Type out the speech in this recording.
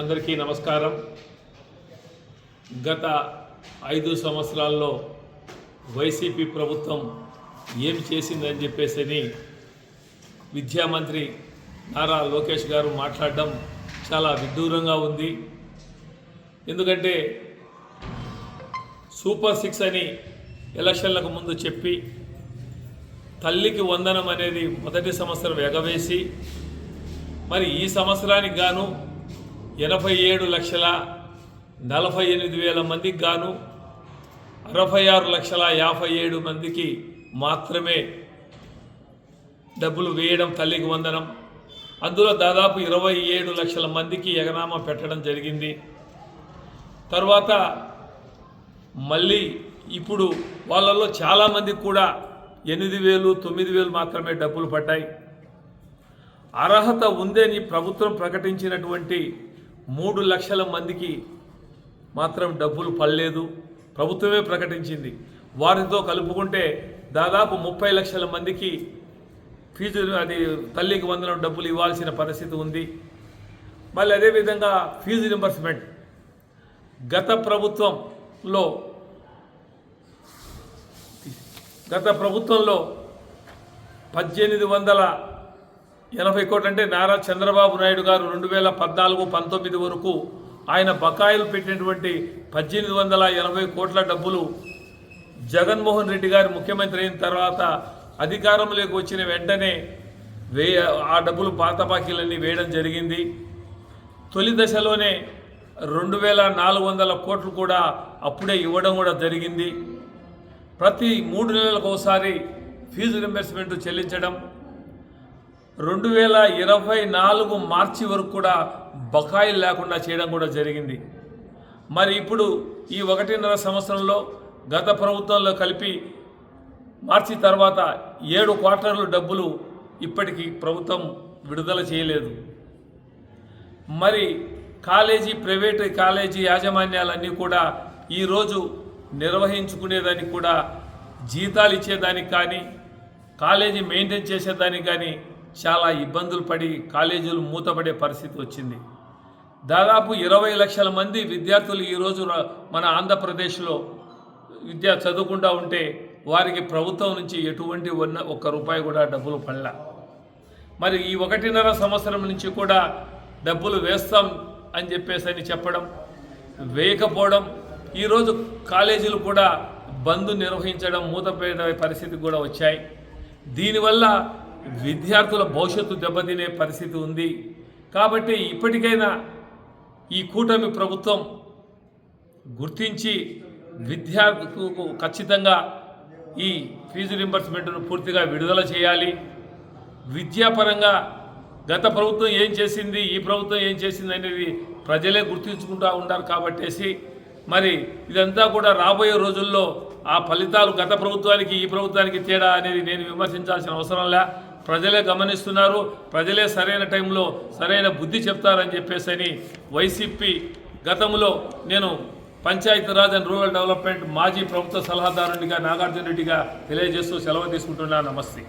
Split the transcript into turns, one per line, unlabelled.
అందరికీ నమస్కారం. గత ఐదు సంవత్సరాల్లో వైసీపీ ప్రభుత్వం ఏం చేసిందని చెప్పేసి విద్యామంత్రి నారా లోకేష్ గారు మాట్లాడడం చాలా విడ్డూరంగా ఉంది. ఎందుకంటే సూపర్ సిక్స్ అని ఎలక్షన్లకు ముందు చెప్పి తల్లికి వందనం అనేది మొదటి సంవత్సరం ఎగవేసి మరి ఈ సంవత్సరానికి గాను ఎనభై ఏడు లక్షల నలభై ఎనిమిది వేల మందికి గాను అరవై ఆరు లక్షల యాభై ఏడు మందికి మాత్రమే డబ్బులు వేయడం తల్లికి వందనం. అందులో దాదాపు ఇరవై ఏడు లక్షల మందికి ఎగనామా పెట్టడం జరిగింది. తర్వాత మళ్ళీ ఇప్పుడు వాళ్ళల్లో చాలామందికి కూడా ఎనిమిది వేలు తొమ్మిది వేలు మాత్రమే డబ్బులు పడ్డాయి. అర్హత ఉందని ప్రభుత్వం ప్రకటించినటువంటి మూడు లక్షల మందికి మాత్రం డబ్బులు పడలేదు. ప్రభుత్వమే ప్రకటించింది. వారితో కలుపుకుంటే దాదాపు ముప్పై లక్షల మందికి ఫీజు అది తల్లికి వందనం డబ్బులు ఇవ్వాల్సిన పరిస్థితి ఉంది. మళ్ళీ అదేవిధంగా ఫీజు రింబర్స్మెంట్ గత ప్రభుత్వంలో గత ప్రభుత్వంలో పద్దెనిమిది వందల ఎనభై కోట్లు అంటే నారా చంద్రబాబు నాయుడు గారు రెండు వేల పద్నాలుగు పంతొమ్మిది వరకు ఆయన బకాయిలు పెట్టినటువంటి పద్దెనిమిది వందల ఎనభై కోట్ల డబ్బులు జగన్మోహన్ రెడ్డి గారు ముఖ్యమంత్రి అయిన తర్వాత అధికారంలోకి వచ్చిన వెంటనే వే ఆ డబ్బులు పాత బాకీలన్నీ వేయడం జరిగింది. తొలి దశలోనే రెండు వేల నాలుగు వందల కోట్లు కూడా అప్పుడే ఇవ్వడం కూడా జరిగింది. ప్రతి మూడు నెలలకు ఒకసారి ఫీజు రింబర్స్మెంట్ చెల్లించడం రెండు వేల ఇరవై నాలుగు మార్చి వరకు కూడా బకాయిలు లేకుండా చేయడం కూడా జరిగింది. మరి ఇప్పుడు ఈ ఒకటిన్నర సంవత్సరంలో గత ప్రభుత్వంలో కలిపి మార్చి తర్వాత ఏడు క్వార్టర్లు డబ్బులు ఇప్పటికీ ప్రభుత్వం విడుదల చేయలేదు. మరి కాలేజీ ప్రైవేట్ కాలేజీ యాజమాన్యాలన్నీ కూడా ఈరోజు నిర్వహించుకునేదానికి కూడా జీతాలు ఇచ్చేదానికి కానీ కాలేజీ మెయింటైన్ చేసేదానికి కానీ చాలా ఇబ్బందులు పడి కాలేజీలు మూతపడే పరిస్థితి వచ్చింది. దాదాపు ఇరవై లక్షల మంది విద్యార్థులు ఈరోజు మన ఆంధ్రప్రదేశ్లో విద్య చదువుకుండా ఉంటే వారికి ప్రభుత్వం నుంచి ఎటువంటి ఉన్న ఒక్క రూపాయి కూడా డబ్బులు పడల. మరి ఈ ఒకటిన్నర సంవత్సరం నుంచి కూడా డబ్బులు వేస్తాం అని చెప్పేసి అని చెప్పడం వేయకపోవడం ఈరోజు కాలేజీలు కూడా బంద్ నిర్వహించడం మూతపడే పరిస్థితి కూడా వచ్చాయి. దీనివల్ల విద్యార్థుల భవిష్యత్తు దెబ్బతినే పరిస్థితి ఉంది. కాబట్టి ఇప్పటికైనా ఈ కూటమి ప్రభుత్వం గుర్తించి విద్యార్థులకు ఖచ్చితంగా ఈ ఫీజు రింబర్స్మెంట్ను పూర్తిగా విడుదల చేయాలి. విద్యాపరంగా గత ప్రభుత్వం ఏం చేసింది ఈ ప్రభుత్వం ఏం చేసింది అనేది ప్రజలే గుర్తించుకుంటూ ఉంటారు కాబట్టేసి మరి ఇదంతా కూడా రాబోయే రోజుల్లో ఆ ఫలితాలు గత ప్రభుత్వానికి ఈ ప్రభుత్వానికి తేడా అనేది నేను విమర్శించాల్సిన అవసరం లే. ప్రజలే గమనిస్తున్నారు ప్రజలే సరైన టైంలో సరైన బుద్ధి చెప్తారని చెప్పేసి అని వైసీపీ గతంలో నేను పంచాయతీరాజ్ అండ్ రూరల్ డెవలప్మెంట్ మాజీ ప్రభుత్వ సలహాదారునిగా నాగార్జున రెడ్డిగా తెలియజేస్తూ సెలవు తీసుకుంటున్నాను నమస్తే.